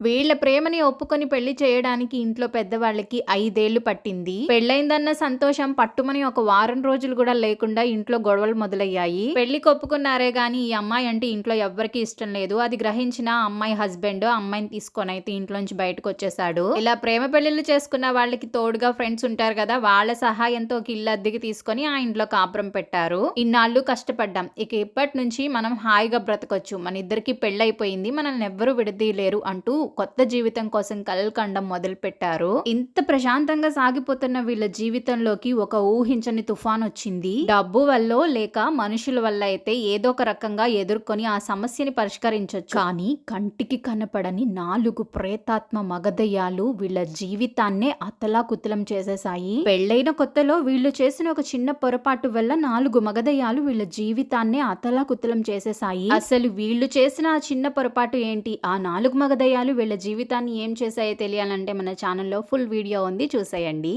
వీళ్ళ ప్రేమని ఒప్పుకొని పెళ్ళి చేయడానికి ఇంట్లో పెద్దవాళ్ళకి ఐదేళ్ళు పట్టింది. పెళ్ళైందన్న సంతోషం పట్టుమని ఒక వారం రోజులు కూడా లేకుండా ఇంట్లో గొడవలు మొదలయ్యాయి. పెళ్ళికి ఒప్పుకున్నారే గాని ఈ అమ్మాయి అంటే ఇంట్లో ఎవ్వరికి ఇష్టం లేదు. అది గ్రహించిన అమ్మాయి హస్బెండ్ అమ్మాయిని తీసుకొని అయితే ఇంట్లోంచి బయటకు వచ్చేసాడు ఇలా ప్రేమ పెళ్ళిళ్ళు చేసుకున్న వాళ్ళకి తోడుగా ఫ్రెండ్స్ ఉంటారు కదా వాళ్ళ సహాయంతో ఒక ఇల్లు అద్దెకి తీసుకొని ఆ ఇంట్లో కాపురం పెట్టారు. ఇన్నాళ్ళు కష్టపడ్డాం. ఇక ఇప్పటి నుంచి మనం హాయిగా బ్రతకొచ్చు. మన ఇద్దరికి పెళ్ళైపోయింది. మనల్ని ఎవ్వరూ విడదీయలేరు అంటూ కొత్త జీవితం కోసం కలలు కండం మొదలు పెట్టారు ఇంత ప్రశాంతంగా సాగిపోతున్న వీళ్ళ జీవితంలోకి ఒక ఊహించని తుఫాన్ వచ్చింది. డబ్బు వల్ల లేక మనుషుల వల్ల అయితే ఏదో ఒక రకంగా ఎదుర్కొని ఆ సమస్యని పరిష్కరించొచ్చు. కానీ కంటికి కనపడని నాలుగు ప్రేతాత్మ మగధయాలు వీళ్ళ జీవితాన్నే అతలాకుతలం చేసేసాయి పెళ్ళైన కొత్తలో వీళ్ళు చేసిన ఒక చిన్న పొరపాటు వల్ల నాలుగు మగధయాలు వీళ్ళ జీవితాన్నే అతలాకుతలం చేసేసాయి అసలు వీళ్ళు చేసిన ఆ చిన్న పొరపాటు ఏంటి? ఆ నాలుగు మగదయ్యాలు వీళ్ళ జీవితాన్ని ఏం చేశాయో తెలియాలంటే మన ఛానల్లో ఫుల్ వీడియో ఉంది చూసేయండి.